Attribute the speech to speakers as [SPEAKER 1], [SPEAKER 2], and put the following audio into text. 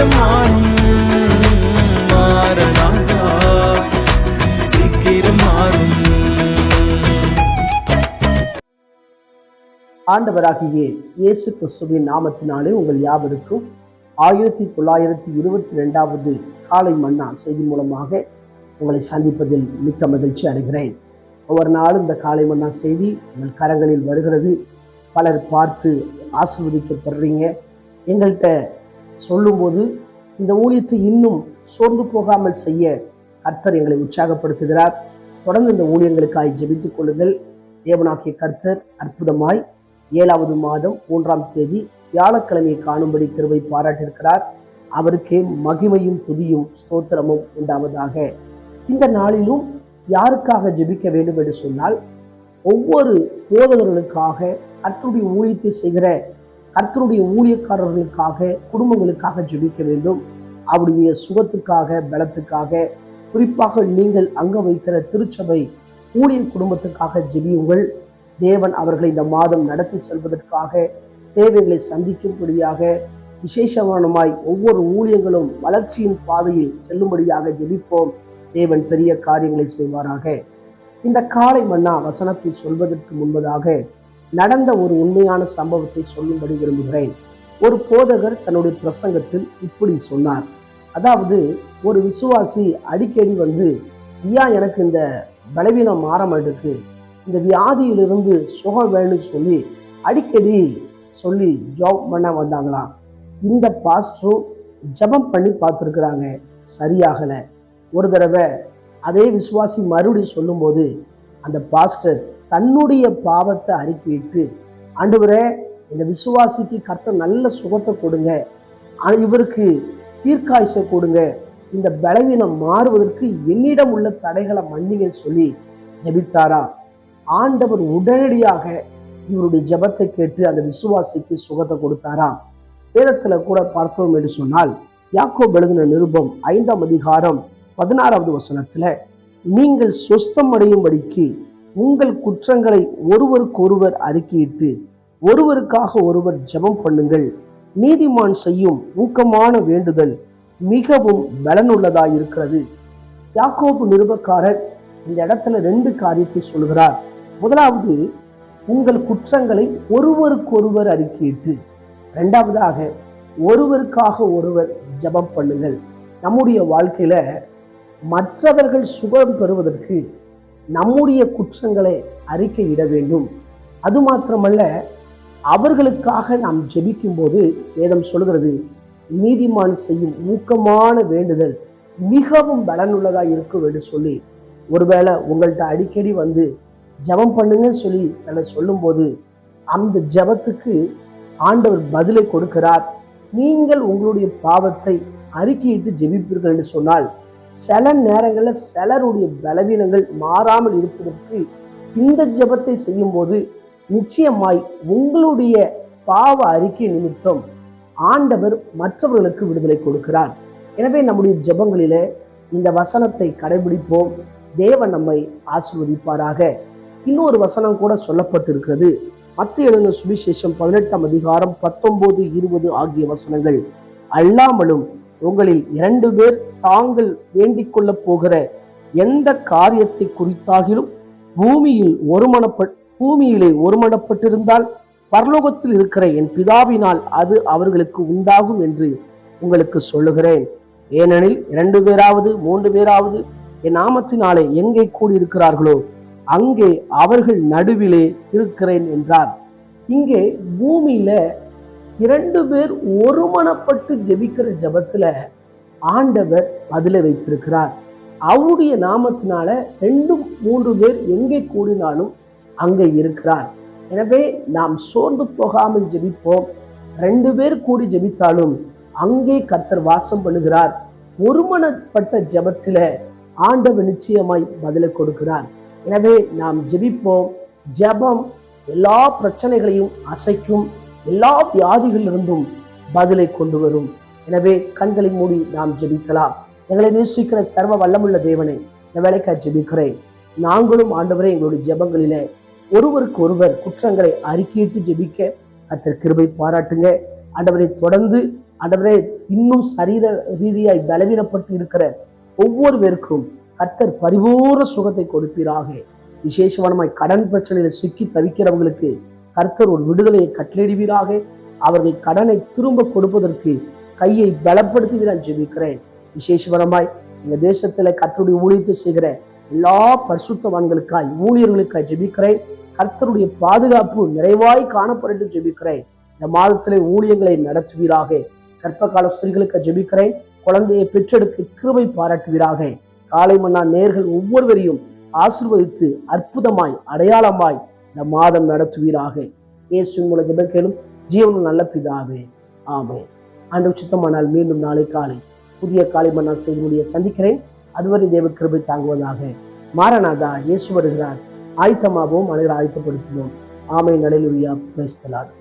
[SPEAKER 1] நேரம்
[SPEAKER 2] இயேசு கிறிஸ்துவின் நாமத்தினாலே உங்கள் யாவருக்கும் ஆயிரத்தி தொள்ளாயிரத்தி இருபத்தி ரெண்டாவது காலை மன்னா செய்தி மூலமாக உங்களை சந்திப்பதில் மிக்க மகிழ்ச்சி அடைகிறேன் ஒவ்வொரு நாளும் இந்த காலை மன்னா செய்தி உங்கள் கரங்களில் வருகிறது பலர் பார்த்து ஆசிர்வதிக்கப்படுறீங்க எங்கள்கிட்ட சொல்லும்போது இந்த ஊழியத்தை இன்னும் சோர்ந்து போகாமல் செய்ய கர்த்தர் எங்களை உற்சாகப்படுத்துகிறார் தொடர்ந்து இந்த ஊழியங்களுக்காய் ஜெபித்துக் கொள்ளுங்கள் தேவனாக்கிய கர்த்தர் அற்புதமாய் ஏழாவது மாதம் மூன்றாம் தேதி வியாழக்கிழமையை காணும்படி கிருவை பாராட்டியிருக்கிறார் அவருக்கே மகிமையும் துதியும் ஸ்தோத்திரமும் உண்டாவதாக இந்த நாளிலும் யாருக்காக ஜெபிக்க வேண்டும் என்று சொன்னால் ஒவ்வொரு போதகர்களுக்காக அத்துடைய ஊழியத்தை செய்கிற கர்த்தருடைய ஊழியக்காரர்களுக்காக குடும்பங்களுக்காக ஜெபிக்க வேண்டும் அவருடைய சுகத்துக்காக பலத்துக்காக குறிப்பாக நீங்கள் அங்க வைக்கிற திருச்சபை ஊழிய குடும்பத்துக்காக ஜெபியுங்கள் தேவன் அவர்களை இந்த மாதம் நடத்தி செல்வதற்காக தேவைகளை சந்திக்கும்படியாக விசேஷமானமாய் ஒவ்வொரு ஊழியங்களும் வளர்ச்சியின் பாதையில் செல்லும்படியாக ஜெபிப்போம் தேவன் பெரிய காரியங்களை செய்வாராக இந்த காலை மன்னா வசனத்தை சொல்வதற்கு முன்பதாக நடந்த ஒரு உண்மையான சம்பவத்தை சொல்லும்படி விரும்புகிறேன் ஒரு போதகர் தன்னுடைய பிரசங்கத்தில் இப்படி சொன்னார் அதாவது ஒரு விசுவாசி அடிக்கடி வந்து ஐயா எனக்கு இந்த பலவீனம் மாற இந்த வியாதியிலிருந்து சுகம் வேணும்னு சொல்லி அடிக்கடி சொல்லி ஜாப் பண்ண வந்தாங்களாம் இந்த பாஸ்டரும் ஜபம் பண்ணி பார்த்துருக்குறாங்க சரியாகலை ஒரு தடவை அதே விசுவாசி மறுபடியும் சொல்லும்போது அந்த பாஸ்டர் தன்னுடைய பாவத்தை அறிக்கையிட்டு ஆண்டவரே இந்த விசுவாசிக்கு கர்த்தர் நல்ல சுகத்தை கொடுங்க இவருக்கு தீர்க்காய்ச்ச கொடுங்க இந்த பலவீனம் மாறுவதற்கு என்னிடம் உள்ள தடைகளை மன்னிங்கன்னு சொல்லி ஜபித்தாரா ஆண்டவர் உடனடியாக இவருடைய ஜபத்தை கேட்டு அந்த விசுவாசிக்கு சுகத்தை கொடுத்தாரா வேதத்துல கூட பார்த்தோம் என்று சொன்னால் யாக்கோ எழுதின நிருபம் ஐந்தாம் அதிகாரம் பதினாறாவது வசனத்துல நீங்கள் சொஸ்தம் அடையும்படிக்கு உங்கள் குற்றங்களை ஒருவருக்கொருவர் அறிக்கையிட்டு ஒருவருக்காக ஒருவர் ஜெபம் பண்ணுங்கள் நீதிமான் செய்யும் ஊக்கமான வேண்டுதல் மிகவும் பலனுள்ளதாயிருக்கிறது யாக்கோபு நிருபக்காரர் இந்த இடத்துல ரெண்டு காரியத்தை சொல்கிறார் முதலாவது உங்கள் குற்றங்களை ஒருவருக்கொருவர் அறிக்கையிட்டு ரெண்டாவதாக ஒருவருக்காக ஒருவர் ஜபம் பண்ணுங்கள் நம்முடைய வாழ்க்கையில மற்றவர்கள் சுகம் பெறுவதற்கு நம்முடைய குற்றங்களை அறிக்கையிட வேண்டும் அது மாத்திரமல்ல அவர்களுக்காக நாம் ஜெபிக்கும் போது வேதம் சொல்கிறது நீதிமான் செய்யும் ஊக்கமான வேண்டுதல் மிகவும் பலனுள்ளதாக இருக்கும் என்று சொல்லி ஒருவேளை உங்கள்கிட்ட அடிக்கடி வந்து ஜபம் பண்ணுங்கன்னு சொல்லி சிலர் சொல்லும்போது அந்த ஜபத்துக்கு ஆண்டவர் பதிலை கொடுக்கிறார் நீங்கள் உங்களுடைய பாவத்தை அறிக்கையிட்டு ஜெபிப்பீர்கள் என்று சொன்னால் சில நேரங்களில் சிலருடைய பலவீனங்கள் மாறாமல் இருப்பதற்கு இந்த ஜபத்தை செய்யும்போது நிச்சயமாய் உங்களுடைய பாவ அறிக்கை நிமித்தம் ஆண்டவர் மற்றவர்களுக்கு விடுதலை கொடுக்கிறார் எனவே நம்முடைய ஜபங்களில இந்த வசனத்தை கடைபிடிப்போம் தேவன் நம்மை ஆசிர்வதிப்பாராக இன்னொரு வசனம் கூட சொல்லப்பட்டிருக்கிறது மத்திய எழுந்த சுவிசேஷம் பதினெட்டாம் அதிகாரம் பத்தொன்பது இருபது ஆகிய வசனங்கள் அல்லாமலும் உங்களில் இரண்டு பேர் தாங்கள் வேண்டிக் கொள்ளப் போகிற எந்த காரியத்தை குறித்தாகிலும் பூமியில் ஒருமனப்பட் பூமியிலே ஒருமனப்பட்டிருந்தால் பரலோகத்தில் இருக்கிற என் பிதாவினால் அது அவர்களுக்கு உண்டாகும் என்று உங்களுக்கு சொல்லுகிறேன் ஏனெனில் இரண்டு பேராவது மூன்று பேராவது என் நாமத்தினாலே எங்கே கூடியிருக்கிறார்களோ அங்கே அவர்கள் நடுவிலே இருக்கிறேன் என்றார் இங்கே பூமியில இரண்டு பேர் ஒருமனப்பட்டு ஜெபிக்கிற ஜபத்துல ஆண்டவர் அதில் வைத்திருக்கிறார் அவருடைய நாமத்தினால ரெண்டு மூன்று பேர் எங்கே கூடினாலும் அங்கே இருக்கிறார் எனவே நாம் சோர்ந்து போகாமல் ஜெபிப்போம் ரெண்டு பேர் கூடி ஜெபித்தாலும் அங்கே கர்த்தர் வாசம் பண்ணுகிறார் ஒருமனப்பட்ட ஜபத்தில் ஆண்டவர் நிச்சயமாய் பதிலை கொடுக்கிறார் எனவே நாம் ஜெபிப்போம் ஜபம் எல்லா பிரச்சனைகளையும் அசைக்கும் எல்லா வியாதிகளிலிருந்தும் பதிலை கொண்டு வரும் எனவே கண்களை மூடி நாம் ஜெபிக்கலாம் எங்களை நேசிக்கிற சர்வ வல்லமுள்ள தேவனை இந்த வேலைக்கா ஜெபிக்கிறேன் நாங்களும் ஆண்டவரே எங்களுடைய ஜெபங்களிலே ஒருவருக்கு ஒருவர் குற்றங்களை அறிக்கையிட்டு ஜெபிக்க அத்தர் கிருபை பாராட்டுங்க ஆண்டவரை தொடர்ந்து ஆண்டவரே இன்னும் சரீர ரீதியாய் பலவீனப்பட்டு இருக்கிற ஒவ்வொரு பேருக்கும் கர்த்தர் பரிபூர்ண சுகத்தை கொடுப்பீராக விசேஷமானமாய் கடன் பிரச்சனையில சிக்கி தவிக்கிறவங்களுக்கு கர்த்தர் ஒரு விடுதலையை கட்டளிடுவீராக அவர்கள் கடனை திரும்ப கொடுப்பதற்கு கையை பலப்படுத்தி நான் ஜெபிக்கிறேன் விசேஷபரமாய் இந்த தேசத்தில் கத்தருடைய ஊழியத்தை செய்கிற எல்லா பரிசுத்தவான்களுக்காய் ஊழியர்களுக்காய் ஜெபிக்கிறேன் கர்த்தருடைய பாதுகாப்பு நிறைவாய் காணப்படும் ஜெபிக்கிறேன் இந்த மாதத்திலே ஊழியங்களை நடத்துவீராக கற்ப கால ஸ்திரீகளுக்கு ஜெபிக்கிறேன் குழந்தையை பெற்றெடுக்க கிருவை பாராட்டுவீராக காலை மன்னா நேர்கள் ஒவ்வொருவரையும் ஆசிர்வதித்து அற்புதமாய் அடையாளமாய் இந்த மாதம் நடத்துவீராக இயேசு மூலம் ஜெபிக்கலும் ஜீவனும் நல்ல பிதாவே ஆமே ஆண்டு உச்சித்தமானால் மீண்டும் நாளை காலை புதிய காலை மன்னால் செய்து முடிய சந்திக்கிறேன் அதுவரை தேவ கிருபை தாங்குவதாக மாரநாதா இயேசு வருகிறார் ஆயத்தமாகவும் அனைவரை ஆயத்தப்படுத்துவோம் ஆமை நடையிலுரியா பேசலாம்